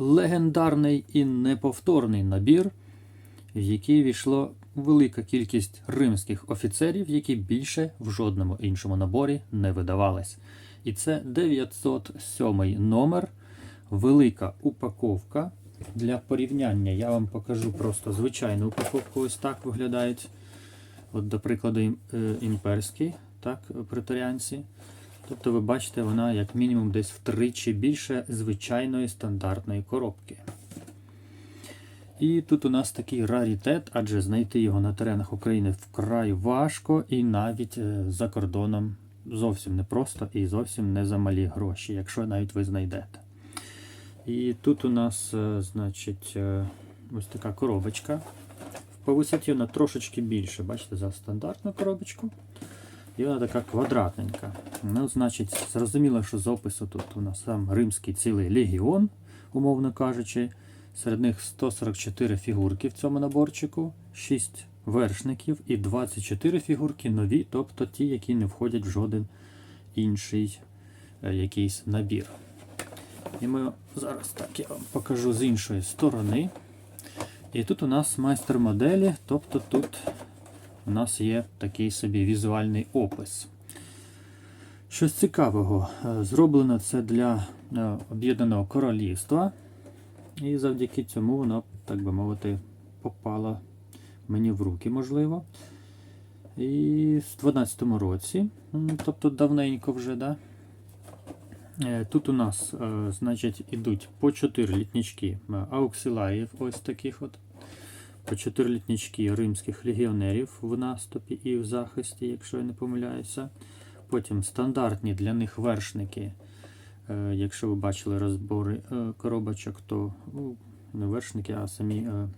легендарний і неповторний набір, в який війшло велика кількість римських офіцерів, які більше в жодному іншому наборі не видавались. І це 907 номер, велика упаковка. Для порівняння я вам покажу просто звичайну упаковку. Ось так виглядають. От, до прикладу, е, так, преторіанці. Тобто ви бачите, вона як мінімум десь втричі більше звичайної стандартної коробки. І тут у нас такий раритет, адже знайти його на теренах України вкрай важко і навіть е, за кордоном зовсім непросто і зовсім не за малі гроші, якщо навіть ви знайдете. І тут у нас, е, значить, е, ось така коробочка. По висоті вона трошечки більше, бачите, за стандартну коробочку. І вона така квадратненька. Ну, значить, зрозуміло, що з опису тут у нас сам римський цілий легіон, умовно кажучи. Серед них 144 фігурки в цьому наборчику, 6 вершників і 24 фігурки нові, тобто ті, які не входять в жоден інший е, якийсь набір. І ми зараз так я вам покажу з іншої сторони. І тут у нас майстер моделі, тобто тут у нас є такий собі візуальний опис. Щось цікавого. е, Зроблено це для е, Об'єднаного Королівства. І завдяки цьому воно, так би мовити, попало мені в руки, можливо. І в 12-му році, тобто давненько вже, да? Е, Тут у нас, значить, ідуть по 4 літнички е, ауксиларіїв, ось таких от. По 4 римських легіонерів в наступі і в захисті, якщо я не помиляюся. Потім стандартні для них вершники. Е, Якщо ви бачили розбори е, коробочок, то ну, не вершники, а самі е,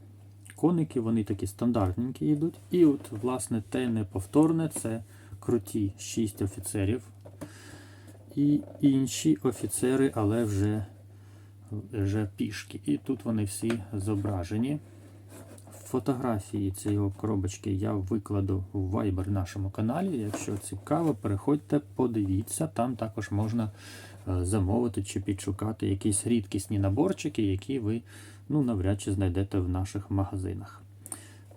коники, вони такі стандартненькі йдуть. І от, власне, те неповторне це круті 6 офіцерів. І інші офіцери, але вже, вже пішки. І тут вони всі зображені. Фотографії цієї коробочки я викладу в Viber нашому каналі. Якщо цікаво, переходьте, подивіться. Там також можна е, замовити чи підшукати якісь рідкісні наборчики, які ви ну, навряд чи знайдете в наших магазинах.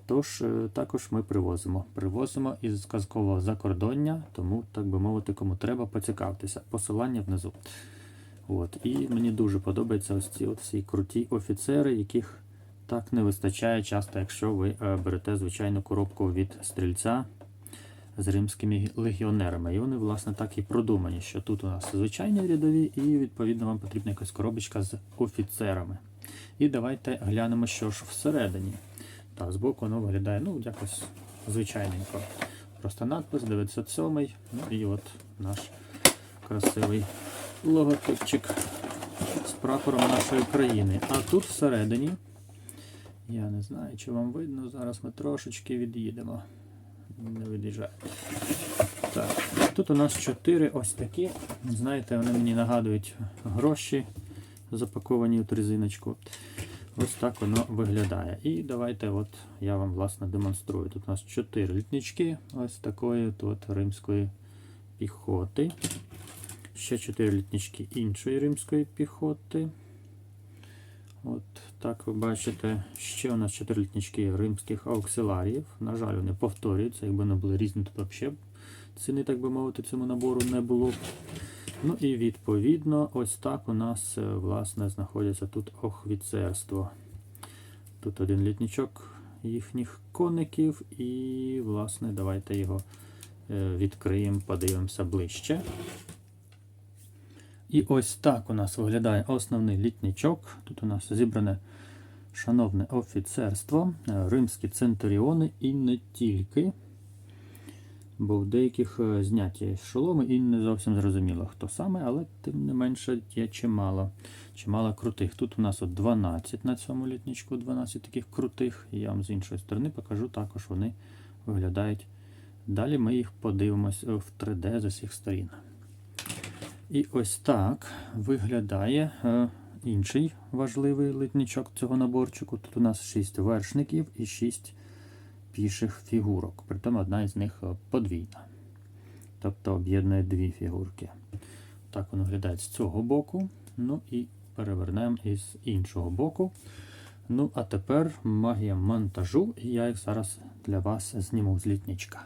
Тож, е, також ми привозимо. Привозимо із казкового закордоння, тому, так би мовити, кому треба, поцікавтеся. Посилання внизу. От. І мені дуже подобаються ось ці от всі круті офіцери, яких так не вистачає часто, якщо ви е, берете звичайну коробку від стрільця з римськими легіонерами. І вони, власне, так і продумані, що тут у нас звичайні рядові, і відповідно вам потрібна якась коробочка з офіцерами. І давайте глянемо, що ж всередині. Так, збоку воно виглядає ну, якось звичайненько. Просто надпис 907. Ну і от наш красивий логотипчик з прапором нашої країни. А тут всередині, я не знаю, чи вам видно, зараз ми трошечки від'їдемо. Не від'їжджає. Так, тут у нас чотири ось такі. Знаєте, вони мені нагадують гроші, запаковані в резиночку. Ось так воно виглядає. І давайте от я вам власне демонструю. Тут у нас 4 літнички ось такої тут римської піхоти. Ще 4 літнички іншої римської піхоти. От так ви бачите. Ще у нас 4 літнички римських ауксиларіїв. На жаль, вони повторюються. Якби не були різні, то взагалі ціни, так би мовити, цьому набору не було. Ну і відповідно, ось так у нас е, власне знаходиться тут охвіцерство. Тут один літничок їхніх коників, і, власне, давайте його е, відкриємо, подивимося ближче. І ось так у нас виглядає основний літничок. Тут у нас зібране шановне офіцерство, е, римські центуріони і не тільки. Бо в деяких е, зняті шоломи і не зовсім зрозуміло, хто саме, але тим не менше є чимало. Чимало крутих. Тут у нас от 12 на цьому літничку, 12 таких крутих. І я вам з іншої сторони покажу також, вони виглядають. Далі ми їх подивимось в 3D з усіх сторін. І ось так виглядає е, інший важливий литничок цього наборчику. Тут у нас 6 вершників і 6 піших фігурок. Притом одна із них е, подвійна. Тобто об'єднує дві фігурки. Так воно виглядає з цього боку. Ну і перевернемо із іншого боку. Ну, а тепер магія монтажу, і я їх зараз для вас зніму з літничка.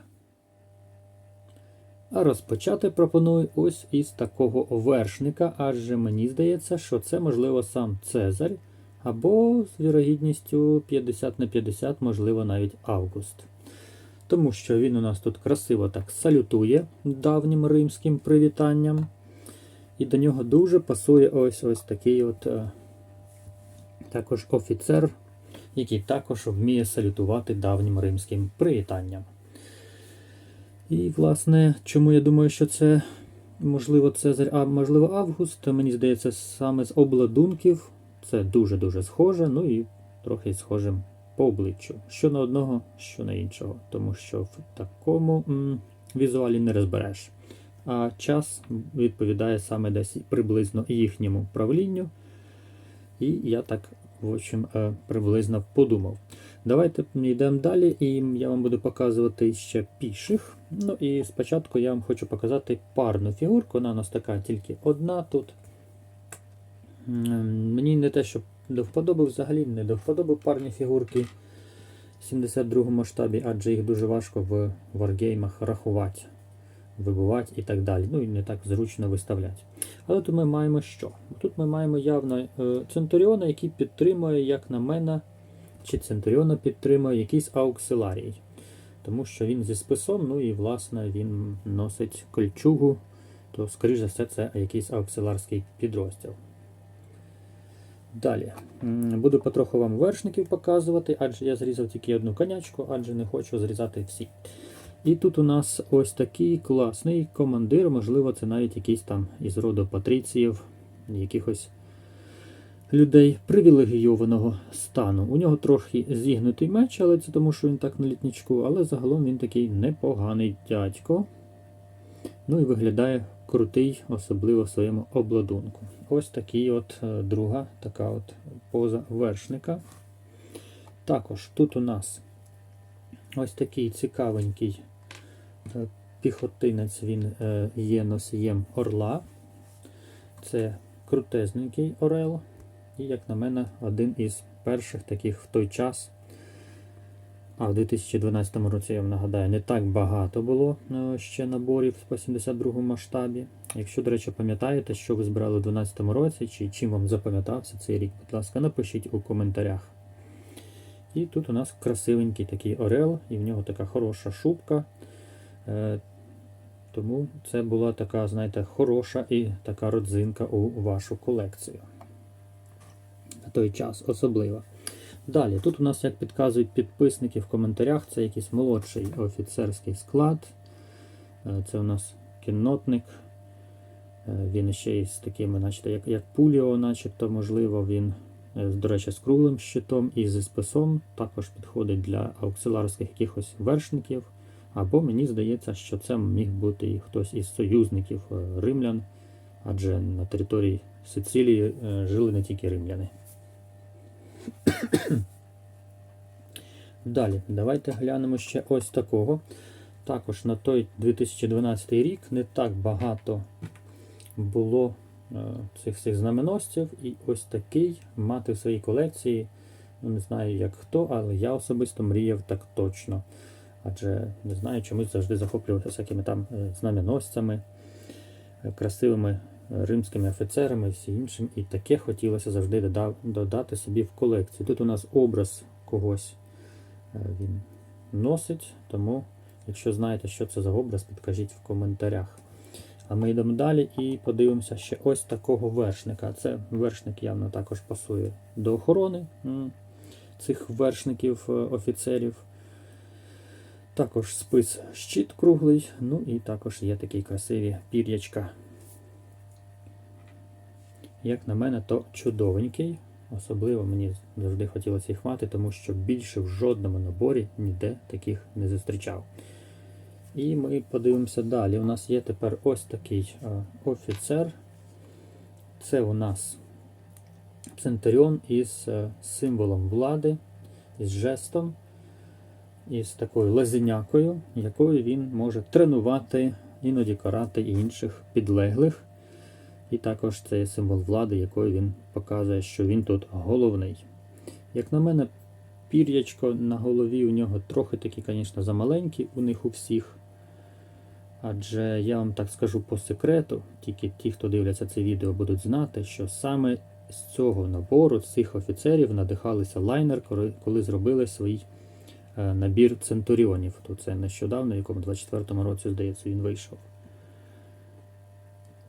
А розпочати пропоную ось із такого вершника, адже мені здається, що це можливо сам Цезарь, або з вірогідністю 50 на 50, можливо, навіть Август. Тому що він у нас тут красиво так салютує давнім римським привітанням. І до нього дуже пасує ось ось такий от е, також офіцер, який також вміє салютувати давнім римським привітанням. І, власне, чому я думаю, що це можливо Цезарь, а можливо Август, мені здається, саме з обладунків це дуже-дуже схоже, ну і трохи схожим по обличчю. Що на одного, що на іншого. Тому що в такому м, візуалі не розбереш. А час відповідає саме десь приблизно їхньому правлінню. І я так, в общем, е, приблизно подумав. Давайте йдемо далі, і я вам буду показувати ще піших. Ну і спочатку я вам хочу показати парну фігурку. Вона у нас така тільки одна тут. Мені не те, що до вподоби, взагалі не до вподоби парні фігурки в 72 масштабі, адже їх дуже важко в варгеймах рахувати, вибивати і так далі. Ну і не так зручно виставляти. Але тут ми маємо що? Тут ми маємо явно е, Центуріона, який підтримує, як на мене, чи Центуріона підтримує якийсь ауксиларій. Тому що він зі списом, ну і власне він носить кольчугу, то, скоріш за все, це якийсь ауксиларський підрозділ. Далі. Буду потроху вам вершників показувати, адже я зрізав тільки одну конячку, адже не хочу зрізати всі. І тут у нас ось такий класний командир, можливо, це навіть якийсь там із роду патріціїв, якихось людей привілегійованого стану. У нього трохи зігнутий меч, але це тому, що він так на літничку, але загалом він такий непоганий дядько. Ну і виглядає крутий, особливо в своєму обладунку. Ось такий от е, друга така от поза вершника. Також тут у нас ось такий цікавенький е, піхотинець, він е, є носієм орла. Це крутезненький орел. І, як на мене, один із перших таких в той час. А в 2012 році, я вам нагадаю, не так багато було е, ще наборів по 72 масштабі. Якщо, до речі, пам'ятаєте, що ви збирали у 2012 році, чи чим вам запам'ятався цей рік, будь ласка, напишіть у коментарях. І тут у нас красивенький такий орел, і в нього така хороша шубка. Е, Тому це була така, знаєте, хороша і така родзинка у вашу колекцію. Той час особливо. Далі, тут у нас, як підказують підписники в коментарях, це якийсь молодший офіцерський склад. Е, Це у нас кіннотник. Е, Він ще із такими, начебто, як, як пуліо, начебто, можливо, він, е, до речі, з круглим щитом і зі списом. Також підходить для ауксиларських якихось вершників. Або мені здається, що це міг бути і хтось із союзників римлян, адже на території Сицилії жили не тільки римляни. Далі, давайте глянемо ще ось такого. Також на той 2012 рік не так багато було е, цих всіх знаменосців, і ось такий мати в своїй колекції. Ну, не знаю як хто, але я особисто мріяв так точно. Адже не знаю, чомусь завжди захоплювався всякими там е, знаменосцями, е, красивими римськими офіцерами і всім іншим. І таке хотілося завжди додати собі в колекцію. Тут у нас образ когось е, він носить, тому якщо знаєте, що це за образ, підкажіть в коментарях. А ми йдемо далі і подивимося ще ось такого вершника. Це вершник явно також пасує до охорони цих вершників е, офіцерів. Також спис щит круглий, ну і також є такі красиві пір'ячка. Як на мене, то чудовенький. Особливо мені завжди хотілося їх мати, тому що більше в жодному наборі ніде таких не зустрічав. І ми подивимося далі. У нас є тепер ось такий е, офіцер. Це у нас Центуріон із е, символом влади, із жестом, із такою лазенякою, якою він може тренувати, іноді карати інших підлеглих. І також це є символ влади, якою він показує, що він тут головний. Як на мене, пір'ячко на голові у нього трохи такі, звісно, замаленькі, у них у всіх. Адже я вам так скажу по секрету, тільки ті, хто дивляться це відео, будуть знати, що саме з цього набору, цих офіцерів, надихалися лайнер, коли, зробили свій е, набір центуріонів. То це нещодавно, якому 24-му році, здається, він вийшов.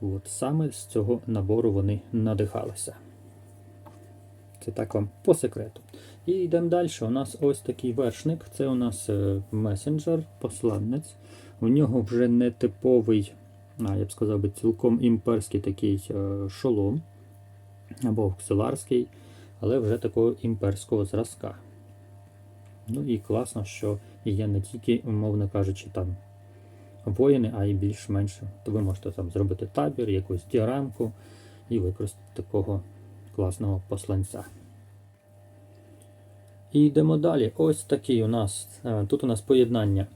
От саме з цього набору вони надихалися. Це так вам по секрету. І йдемо далі. У нас ось такий вершник. Це у нас е, месенджер, посланець. У нього вже не типовий, а я б сказав би, цілком імперський такий е, шолом або оксиларський, але вже такого імперського зразка. Ну і класно, що є не тільки, умовно кажучи, там воїни, а й більш-менш. То ви можете там зробити табір, якусь діарамку і використати такого класного посланця. І йдемо далі. Ось такий у нас. е, Тут у нас поєднання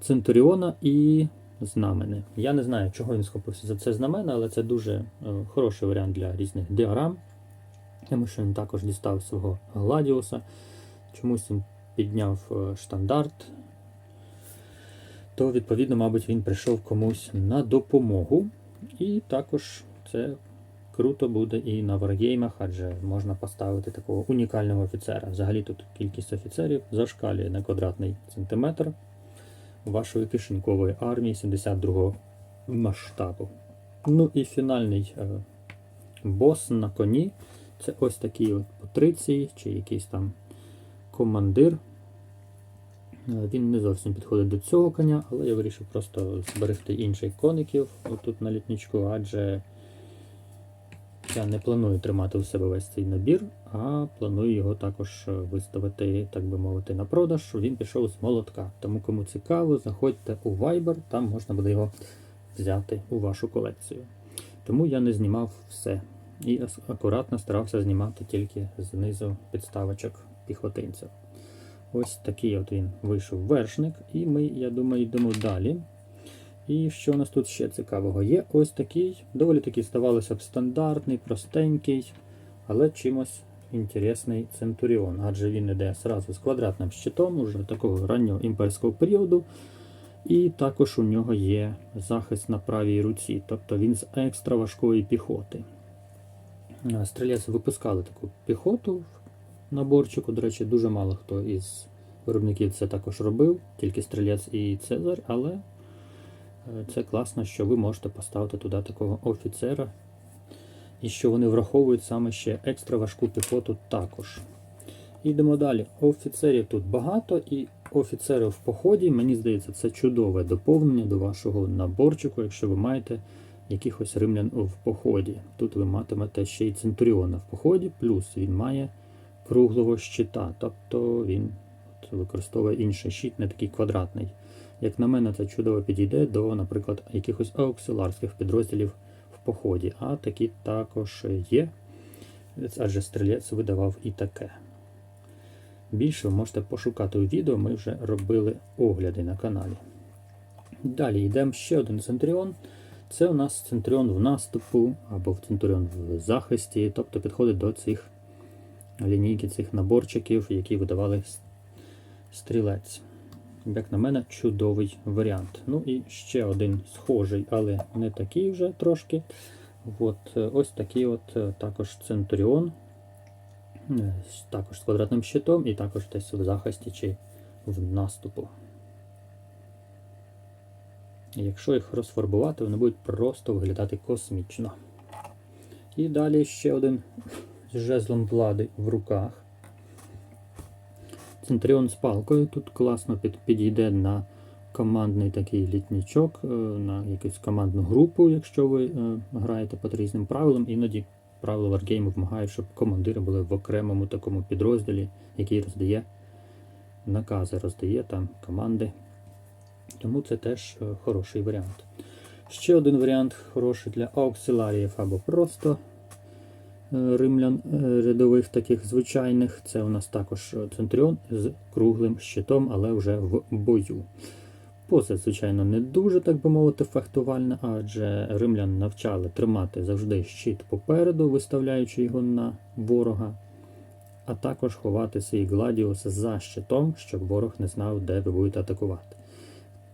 Центуріона і знамени. Я не знаю, чого він схопився за це знамена, але це дуже е, хороший варіант для різних діаграм, тому що він також дістав свого Гладіуса. Чомусь він підняв е, штандарт, то, відповідно, мабуть, він прийшов комусь на допомогу. І також це круто буде і на варгеймах, адже можна поставити такого унікального офіцера. Взагалі тут кількість офіцерів зашкалює на квадратний сантиметр вашої кишенькової армії 72-го масштабу. Ну і фінальний е, бос на коні. Це ось такий от Патрицій чи якийсь там командир. Е, Він не зовсім підходить до цього коня, але я вирішив просто зберегти інших коників отут на літничку, адже я не планую тримати у себе весь цей набір, а планую його також е, виставити, так би мовити, на продаж. Він пішов з молотка. Тому кому цікаво, заходьте у Viber, там можна буде його взяти у вашу колекцію. Тому я не знімав все. І акуратно старався знімати тільки знизу підставочок піхотинців. Ось такий от він вийшов вершник, і ми, я думаю, йдемо далі. І що у нас тут ще цікавого? Є ось такий, доволі такий, здавалося б, стандартний, простенький, але чимось інтересний Центуріон, адже він іде зразу з квадратним щитом, уже такого раннього імперського періоду. І також у нього є захист на правій руці, тобто він з екстра важкої піхоти. Стрілець випускали таку піхоту наборчику. До речі, дуже мало хто із виробників це також робив, тільки стрілець і Цезар, але е, це класно, що ви можете поставити туди такого офіцера. І що вони враховують саме ще екстра важку піхоту також. Йдемо далі. Офіцерів тут багато, і офіцери в поході, мені здається, це чудове доповнення до вашого наборчику, якщо ви маєте якихось римлян в поході. Тут ви матимете ще й Центуріона в поході, плюс він має круглого щита, тобто він використовує інший щит, не такий квадратний. Як на мене, це чудово підійде до, наприклад, якихось ауксиларських підрозділів в поході, а такі також є, адже стрілець видавав і таке. Більше ви можете пошукати у відео, ми вже робили огляди на каналі. Далі йдемо ще один центріон. Це у нас центріон в наступу або центріон в захисті, тобто підходить до цих лінійки, цих наборчиків, які видавали стрілець. Як на мене, чудовий варіант. Ну і ще один схожий, але не такий вже трошки. От, е, ось такий от е, також центуріон. Е, Також з квадратним щитом і також десь в захисті чи в наступу. Якщо їх розфарбувати, вони будуть просто виглядати космічно. І далі ще один з жезлом влади в руках. Центріон з палкою тут класно під, підійде на командний такий літничок, е, на якусь командну групу, якщо ви е, граєте по різним правилам. Іноді правила Wargame вимагають, щоб командири були в окремому такому підрозділі, який роздає накази, роздає там команди. Тому це теж е, хороший варіант. Ще один варіант хороший для ауксиларіїв або просто римлян е, рядових таких звичайних. Це у нас також центріон з круглим щитом, але вже в бою. Поза, звичайно, не дуже, так би мовити, фехтувальна, адже римлян навчали тримати завжди щит попереду, виставляючи його на ворога, а також ховати свій гладіус за щитом, щоб ворог не знав, де ви будете атакувати.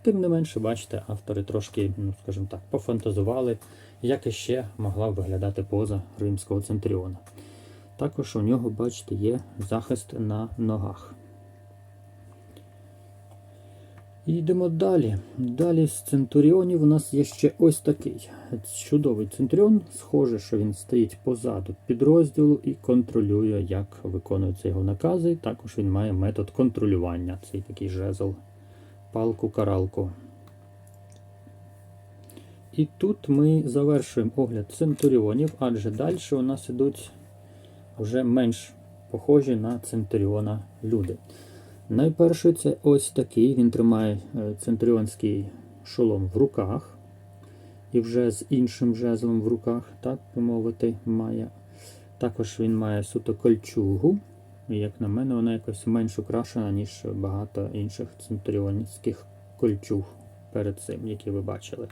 Тим не менше, бачите, автори трошки, ну скажімо так, пофантазували, як іще могла виглядати поза римського центріона. Також у нього, бачите, є захист на ногах. Йдемо далі. Далі з центуріонів у нас є ще ось такий чудовий центуріон. Схоже, що він стоїть позаду підрозділу і контролює, як виконуються його накази. Також він має метод контролювання. Цей такий жезл, палку-каралку. І тут ми завершуємо огляд центуріонів, адже далі у нас ідуть вже менш похожі на центуріона люди. Найперший це ось такий. Він тримає е, центріонський шолом в руках. І вже з іншим жезлом в руках, так би мовити, має. Також він має суто кольчугу. І, як на мене, вона якось менш украшена, ніж багато інших центріонських кольчуг перед цим, які ви бачили.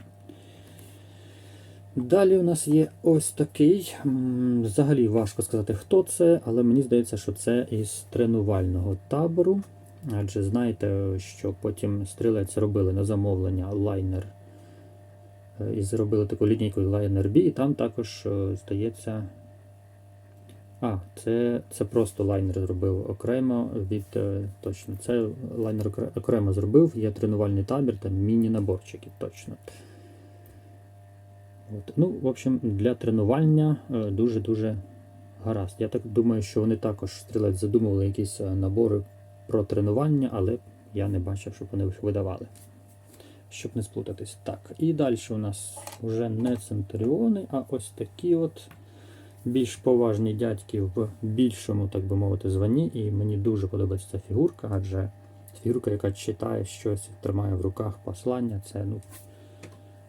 Далі у нас є ось такий. Взагалі важко сказати, хто це, але мені здається, що це із тренувального табору. Адже знаєте, що потім стрілець робили на замовлення лайнер. е, І зробили таку лінійку лайнер B, і там також, е, здається. А, це, це просто лайнер зробив окремо від. е, Точно, це лайнер окремо зробив, є тренувальний табір, там міні-наборчики, точно. От. Ну, в общем, для тренування е, дуже-дуже гаразд. Я так думаю, що вони також стрілець задумували якісь е, набори про тренування, але я не бачив, щоб вони їх видавали. Щоб не сплутатись. Так, і далі у нас вже не центуріони, а ось такі от більш поважні дядьки в більшому, так би мовити, званні. І мені дуже подобається ця фігурка, адже фігурка, яка читає щось, тримає в руках послання, це ну,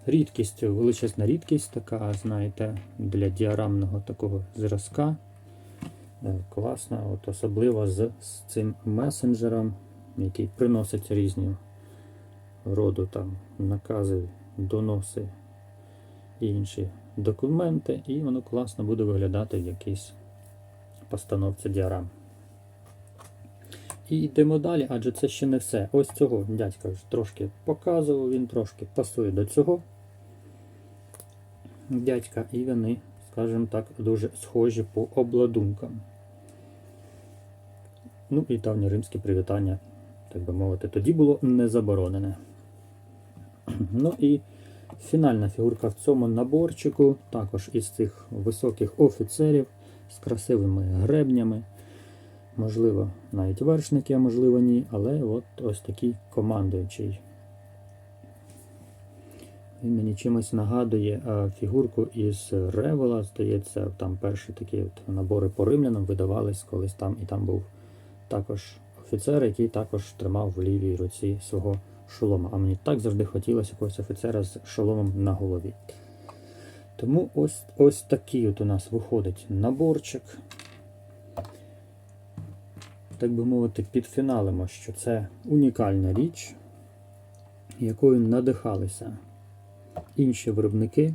рідкість, величезна рідкість така, знаєте, для діарамного такого зразка. Е, Класна, от особливо з, з цим месенджером, який приносить різні роду там накази, доноси і інші документи, і воно класно буде виглядати в якійсь постановці діарам. І йдемо далі, адже це ще не все. Ось цього дядька вже трошки показував, він трошки пасує до цього дядька, і вони, скажімо так, дуже схожі по обладункам. Ну і давньоримське привітання, так би мовити, тоді було не заборонене. Ну і фінальна фігурка в цьому наборчику, також із цих високих офіцерів з красивими гребнями. Можливо, навіть вершники, а можливо ні, але от ось такий командуючий. Він мені чимось нагадує а, фігурку із Ревела. Здається, там перші такі от набори по римлянам видавались колись там, і там був також офіцер, який також тримав в лівій руці свого шолома. А мені так завжди хотілося якогось офіцера з шоломом на голові. Тому ось ось такий от у нас виходить наборчик. Так би мовити, підфіналимо, що це унікальна річ, якою надихалися інші виробники,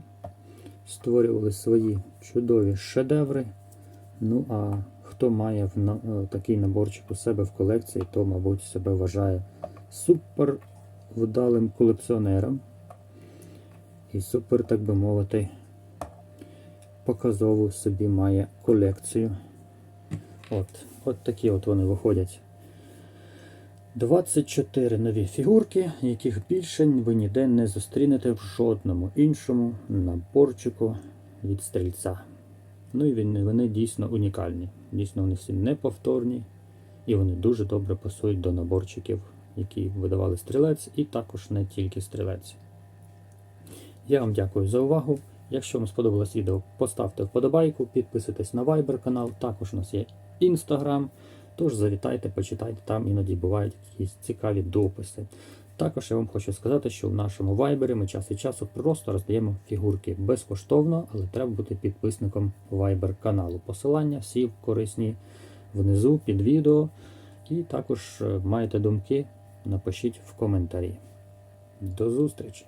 створювали свої чудові шедеври. Ну а хто має е, такий наборчик у себе в колекції, то, мабуть, себе вважає супер вдалим колекціонером. І супер, так би мовити, показову собі має колекцію. От, от такі от вони виходять. 24 нові фігурки, яких більше ви ніде не зустрінете в жодному іншому наборчику від стрільця. Ну і вони, вони дійсно унікальні. Дійсно, вони всі неповторні, і вони дуже добре пасують до наборчиків, які видавали стрілець, і також не тільки стрілець. Я вам дякую за увагу. Якщо вам сподобалось відео, поставте вподобайку, підписуйтесь на Viber канал, також у нас є Instagram. Тож завітайте, почитайте, там іноді бувають якісь цікаві дописи. Також я вам хочу сказати, що в нашому вайбері ми час від часу просто роздаємо фігурки безкоштовно, але треба бути підписником Viber каналу. Посилання всі корисні внизу під відео. І також е, маєте думки, напишіть в коментарі. До зустрічі!